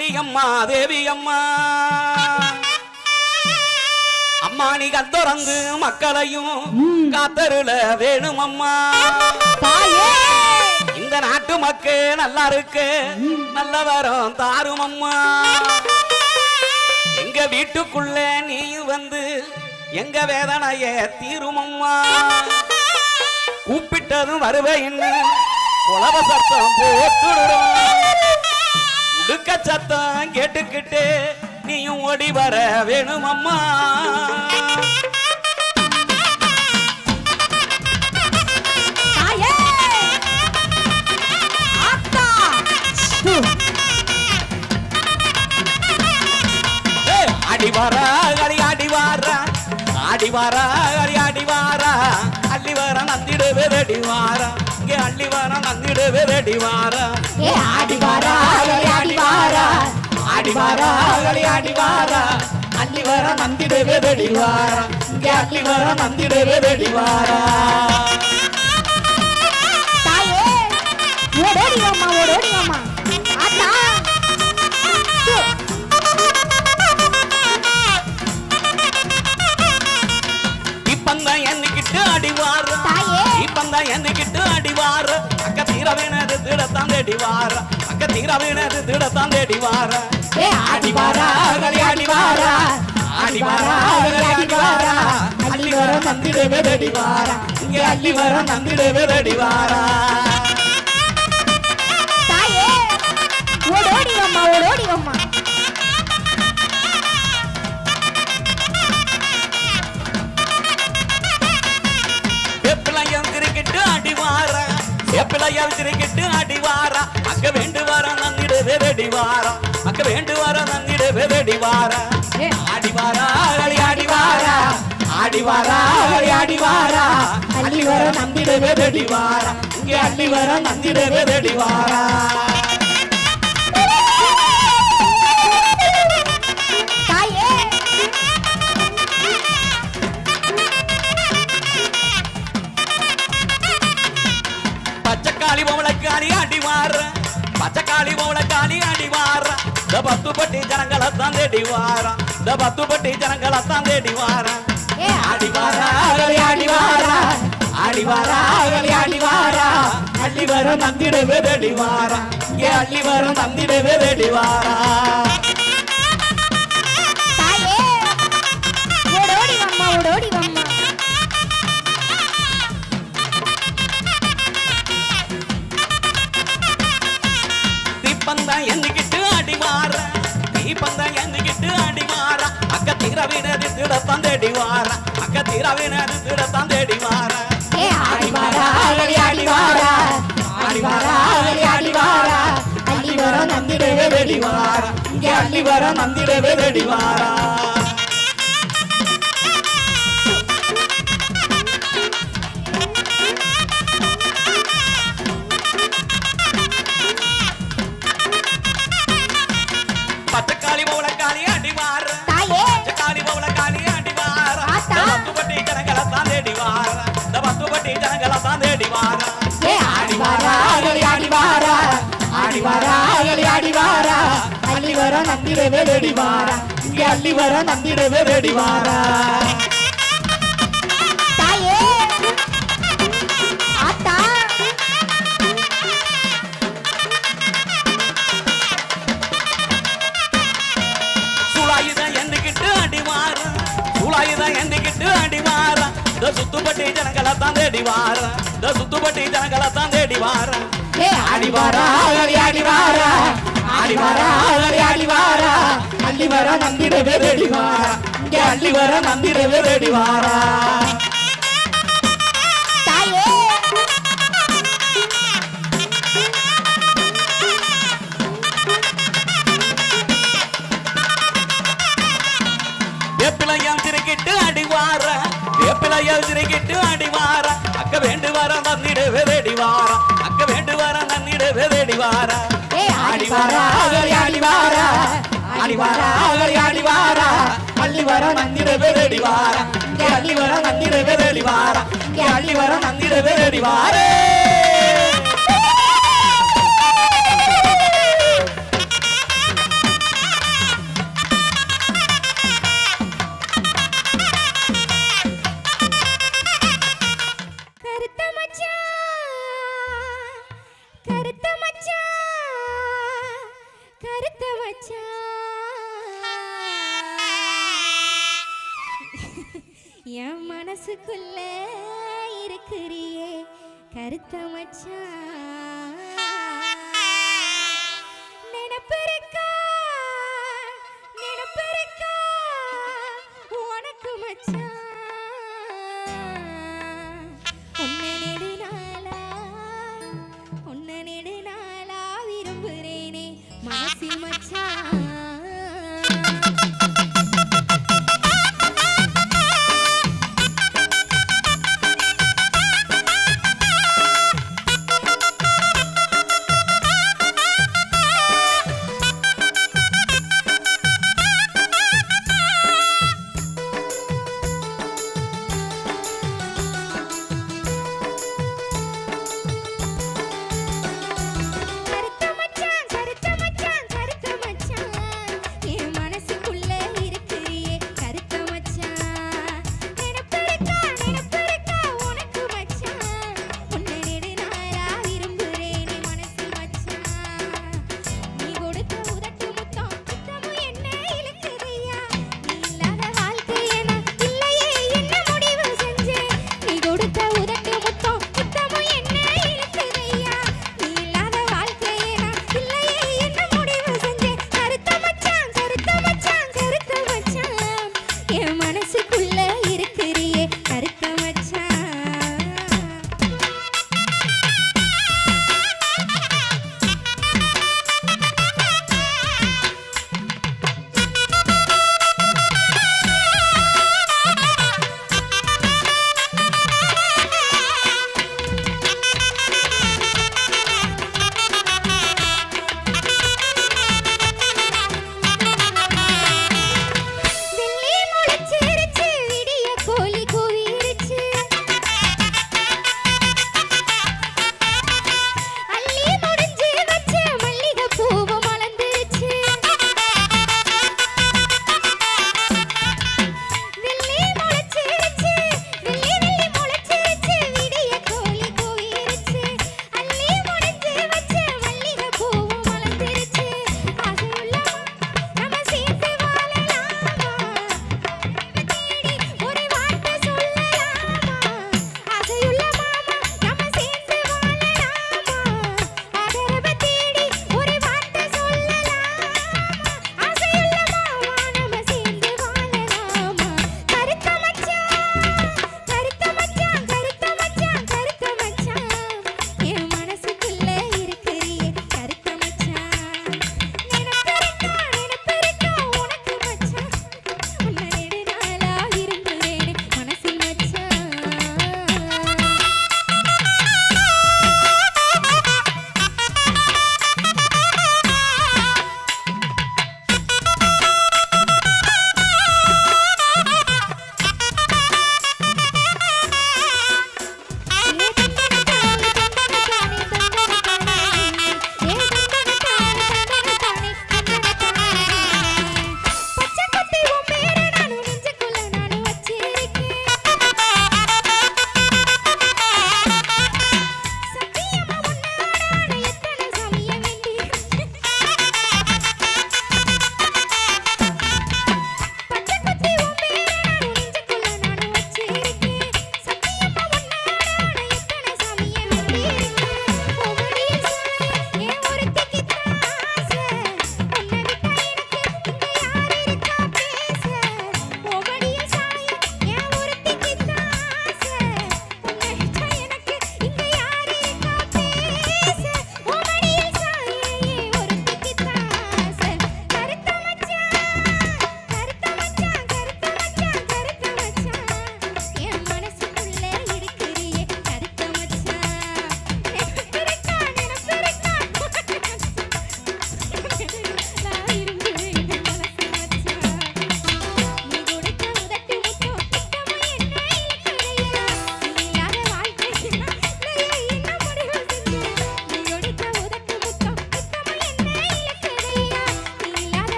காளியம்மா தேவி அம்மா. அம்மா நீ கத்தொறந்து மக்களையும் காத்தருள வேணும் அம்மா இந்த நாட்டு மக்கள் நல்லா இருக்கு நல்ல வரம் தாரும் அம்மா எங்க வீட்டுக்குள்ள நீயும் வந்து எங்க வேதனைய தீரும் அம்மா கூப்பிட்டதும் வருவேன்னு குலவ சத்தம் போட்டுடுறோம். உடுக்க சத்தம் கேட்டுக்கிட்டு நீயும் ஓடி வர வேணும் அம்மா. ஏய், அடி வாரா அடி அடி வாரா. அடி வாரா அடி அடி வாரா. அள்ளி வர நந்திடுவே ரெடி வாரா. இங்கே அள்ளி வர நந்திடுவே ரெடி வாரா. ஏ ஆடி வாரா ஆடி வாரா. ஆடி வாரா ஆடி வாரா. அள்ளி வர நந்திடுவே ரெடி வாரா. இங்கே அள்ளி வர நந்திடுவே ரெடி வாரா. தாயே ஓடோடி வாம்மா தேடி வாரா. அக்க தீரவினது திடத்தான் தேடி வாரா. ஏ ஆடி வாரா ஆடி வாரா ஆடி வாரா. ஆடி வாரா அள்ளி வர நந்திடவே ரெடி வாரா. இங்கே அள்ளி வர. நந்திடவே ரெடி வாரா. வெப்பிலையம் திருக்கிட்டு அடி வாரா அங்க வேண்டு வர நந்திடவே ரெடி வாரா அங்க வேண்டு வர நந்திடவே ரெடி வாரா ஏ ஆடி வாரா அடி ஆடி வாரா ஆடி வாரா அடி ஆடி வாரா அள்ளி வர நந்திடவே ரெடி வாரா இங்கே அள்ளி வர நந்திடவே ரெடி பச்சைக்காளி பவளக்காளி அடி வார. பச்சைக்காளி பவளக்காளி அடி வார. இந்த பத்து பட்டி ஜனங்களை தான் தேடி வாரா. இந்த பத்து பட்டி ஜனங்களை தான் தேடி வாரா. ஏ ஆடி வாரா. ஆடி வாரா. ஆடி வாரா ஆடி வாரா. அள்ளி வர நந்திடவே தேடி வாரா. இங்கே அள்ளி வர நந்திடவே தேடி வாரா. அக்க தீரவினது திடத்தான் தேடி ஏ ஆடி அள்ளி வர நந்திடவே இங்கே அள்ளி வர நந்திடவே பச்சைக்காளி பவுளக்காளி ஜனங்களை தான் ஏ ஆடி வாரா அடி ஆடி வாரா ஆடி வாரா அகலி ஆடி வாரா அள்ளி வர நந்திடவே ரெடி வாரா இங்கே அள்ளி வர நந்திடவே ரெடி வாரா இந்த சுத்துப்பட்டி ஜனங்களை தான் தேடி வாரா இந்த சுத்துப்பட்டி ஜனங்களை தான் தேடி வாரா அடிவாரா அடிவாரா அடிவாரா அகலி ஆடி வாரா ஆடி வாரா நந்திடவே இங்கே அள்ளி வர நந்திடவே வாரா வேப்பிலையம் திருக்கிட்டு அடிவாரா? அக்க வேண்டு வாரம் நன்னிடு வெதடி அக்க வேண்டு வாரம் நன்னிடு வெதடி அடிவாரா அடிவாரா? ஆடி வாரா அள்ளி வர நன்னிடு வெதடி அள்ளி வர நன்னிடு வெதடி அள்ளி வர நன்னிடு வெதடி என் மனசுக்குள்ள இருக்கிறியே கருத்த மச்சான்.